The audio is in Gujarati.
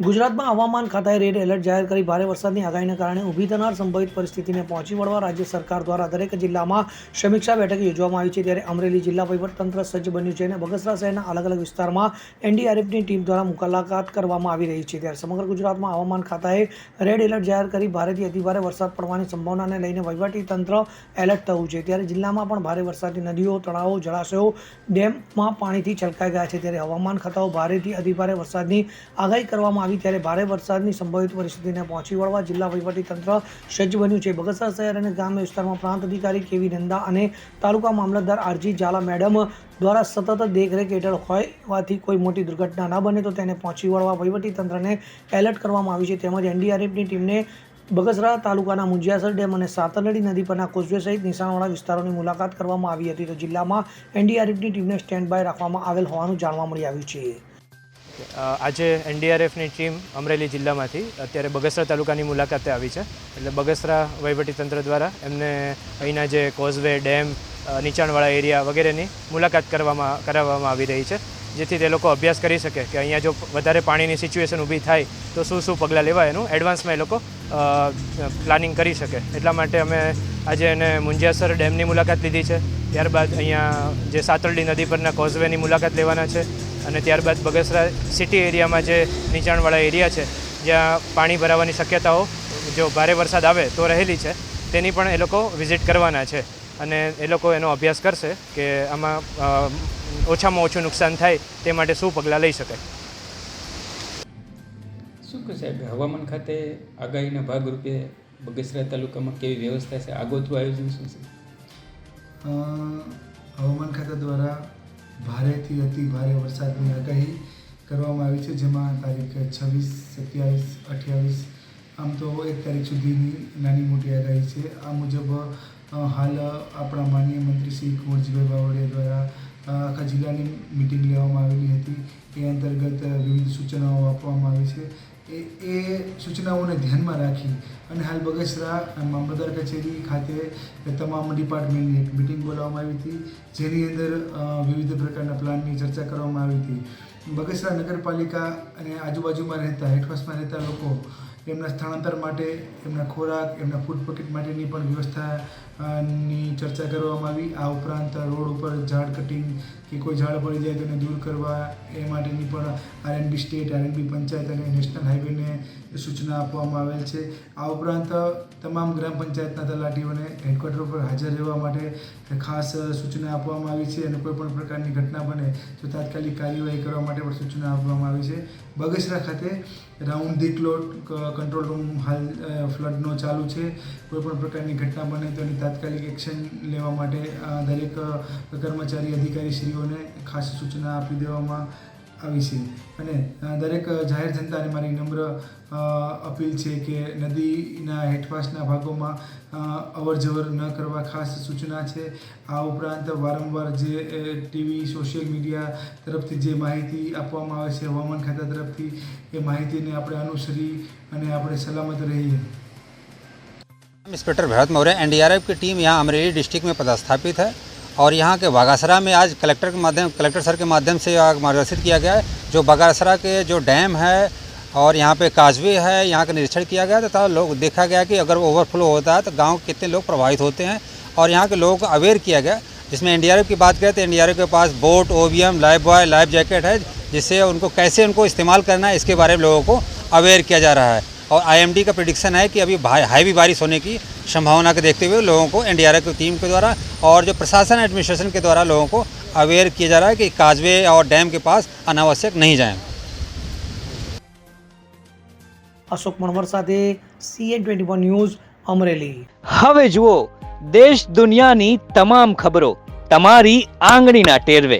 ગુજરાતમાં હવામાન ખાતાએ રેડ એલર્ટ જાહેર કરી ભારે વરસાદની આગાહીને કારણે ઊભી થનાર સંભવિત પરિસ્થિતિને પહોંચી વળવા રાજ્ય સરકાર દ્વારા દરેક જિલ્લામાં સમીક્ષા બેઠક યોજવામાં આવી છે. ત્યારે અમરેલી જિલ્લા વહીવટતંત્ર સજ્જ બન્યું છે અને બગસરા શહેરના અલગ અલગ વિસ્તારમાં એનડીઆરએફની ટીમ દ્વારા મુલાકાત કરવામાં આવી રહી છે. ત્યારે સમગ્ર ગુજરાતમાં હવામાન ખાતાએ રેડ એલર્ટ જાહેર કરી ભારેથી અતિભારે વરસાદ પડવાની સંભાવનાને લઈને તંત્ર એલર્ટ થયું છે. ત્યારે જિલ્લામાં પણ ભારે વરસાદથી નદીઓ, તળાવો, જળાશયો, ડેમમાં પાણીથી છલકાઈ ગયા છે. ત્યારે હવામાન ખાતાઓ ભારેથી અતિભારે વરસાદની આગાહી કરવામાં આવી ત્યારે ભારે વરસાદની સંભવિત પરિસ્થિતિને પહોંચી વળવા જિલ્લા તંત્ર સજ્જ બન્યું છે. બગસરા શહેર અને ગ્રામ્ય વિસ્તારમાં પ્રાંત અધિકારી કેવી નંદા અને taluka mamlatdar R G Jhala madam દ્વારા સતત દેખરેખ હેઠળ હોવાથી કોઈ મોટી દુર્ઘટના ન બને તો તેને પહોંચી વળવા તંત્રને એલર્ટ કરવામાં આવ્યું છે. તેમજ એનડીઆરએફની ટીમને બગસરા તાલુકાના મુંજિયાસર ડેમ અને સાતરડી નદી પરના કોઝવે સહિત નિશાનવાળા વિસ્તારોની મુલાકાત કરવામાં આવી હતી. તો જિલ્લામાં એનડીઆરએફની ટીમને સ્ટેન્ડ બાય રાખવામાં આવેલ હોવાનું જાણવા મળી આવ્યું છે. આજે એનડીઆરએફની ટીમ અમરેલી જિલ્લામાંથી અત્યારે બગસરા તાલુકાની મુલાકાતે આવી છે. એટલે બગસરા વહીવટીતંત્ર દ્વારા એમને અહીંના જે કોઝવે, ડેમ નીચાણવાળા એરિયા વગેરેની મુલાકાત કરવામાં, કરાવવામાં આવી રહી છે. જેથી તે લોકો અભ્યાસ કરી શકે કે અહીંયા જો વધારે પાણીની સિચ્યુએશન ઊભી થાય તો શું શું પગલાં લેવાય? એનું એડવાન્સમાં એ લોકો પ્લાનિંગ કરી શકે. એટલા માટે અમે આજે એને મુંજિયાસર ડેમની મુલાકાત લીધી છે. ત્યારબાદ અહીંયા જે સાતરડી નદી પરના કોઝવેની મુલાકાત લેવાના છે. અને ત્યારબાદ બગસરા સિટી એરિયામાં જે નીચાણવાળા એરિયા છે જ્યાં પાણી ભરાવાની શક્યતાઓ જો ભારે વરસાદ આવે તો રહેલી છે તેની પણ એ લોકો વિઝિટ કરવાના છે. અને એ લોકો એનો અભ્યાસ કરશે કે આમાં ઓછામાં ઓછું નુકસાન થાય તે માટે શું પગલાં લઈ શકાય શું કહે સાહેબ હવામાન ખાતે આગાહીના ભાગરૂપે બગસરા તાલુકામાં કેવી વ્યવસ્થા છે? આગોતરું આયોજન શું છે? હવામાન ખાતા દ્વારા ભારેથી અતિ ભારે વરસાદની આગાહી કરવામાં આવી છે, જેમાં તારીખ છવ્વીસ, સત્યાવીસ, અઠ્યાવીસ, આમ તો એક તારીખ સુધીની નાની મોટી આગાહી છે. આ મુજબ હાલ આપણા માનનીય મંત્રી શ્રી કુંવરજીભાઈ બાવળિયા દ્વારા આખા જિલ્લાની મિટિંગ લેવામાં આવેલી હતી. એ અંતર્ગત વિવિધ સૂચનાઓ આપવામાં આવી છે. એ એ સૂચનાઓને ધ્યાનમાં રાખી અને હાલ બગસરા મામલતદાર કચેરી ખાતે તમામ ડિપાર્ટમેન્ટની એક મિટિંગ બોલાવવામાં આવી હતી, જેની અંદર વિવિધ પ્રકારના પ્લાનની ચર્ચા કરવામાં આવી હતી. બગસરા નગરપાલિકા અને આજુબાજુમાં રહેતા હેઠવાસમાં રહેતા લોકો એમના સ્થળાંતર માટે, એમના ખોરાક, એમના ફૂડ પેકેટ માટેની પણ વ્યવસ્થા ની ચર્ચા કરવામાં આવી. આ ઉપરાંત રોડ ઉપર ઝાડ કટિંગ કે કોઈ ઝાડ પડી જાય તેને દૂર કરવા એ માટેની પણ આરએનબી સ્ટેટ આરએનબી પંચાયત અને નેશનલ હાઈવેને સૂચના આપવામાં આવેલ છે. આ ઉપરાંત તમામ ગ્રામ પંચાયતના તલાટીઓને હેડક્વાર્ટર પર હાજર રહેવા માટે ખાસ સૂચના આપવામાં આવી છે અને કોઈ પણ પ્રકારની ઘટના બને તો તાત્કાલિક કાર્યવાહી કરવા માટે પણ સૂચના આપવામાં આવી છે. બગસરા ખાતે round the clock control room હાલ ફ્લડનો ચાલુ છે. કોઈપણ પ્રકારની ઘટના બને તો એની તાત્કાલિક એક્શન લેવા માટે દરેક કર્મચારી અધિકારીશ્રીઓને ખાસ સૂચના આપી દેવામાં આવી છે અને અ, દરેક જાહેર જનતાને મારી નમ્ર અ, અપીલ છે કે નદીના હેઠવાસના ભાગોમાં અ, અવર જવર ન કરવા ખાસ સૂચના છે આ ઉપરાંત વારંવાર જે ટીવી સોશિયલ મીડિયા તરફથી જે માહિતી આપવામાં આવે છે હવામાન ખાતા તરફથી એ માહિતીને આપણે અનુસરી અને આપણે સલામત રહીએ इंस्पेक्टर भरत मौर्य एनडीआरएफ की टीम यहाँ अमरेली डिस्ट्रिक्ट में पदस्थापित है और यहाँ के बागासरा में आज कलेक्टर के माध्यम, कलेक्टर सर के माध्यम से मार्गदर्शित किया गया है, जो बागासरा के जो डैम है और यहाँ पे काजवे है, यहाँ का निरीक्षण किया गया तथा लोग, देखा गया कि अगर ओवरफ्लो होता है तो गाँव के कितने लोग प्रभावित होते हैं और यहाँ के लोगों को अवेयर किया गया। जिसमें एनडीआरएफ की बात करें तो एनडीआरएफ के पास boat OVM life buoy, life jacket है, जिससे उनको, कैसे उनको इस्तेमाल करना है, इसके बारे में लोगों को अवेयर किया जा रहा है। और आईएमडी का प्रिडिक्शन है कि अभी हैवी बारिश होने की संभावना को देखते हुए लोगों को एनडीआरएफ की टीम के द्वारा और जो प्रशासन एडमिनिस्ट्रेशन के द्वारा लोगों को अवेयर किया जा रहा है कि काजवे और डैम के पास अनावश्यक नहीं जाएं અશોક મણવર સાથે CN twenty one news Amreli હવે જુઓ દેશ દુનિયાની તમામ ખબરો તમારી આંગળીના ટેરવે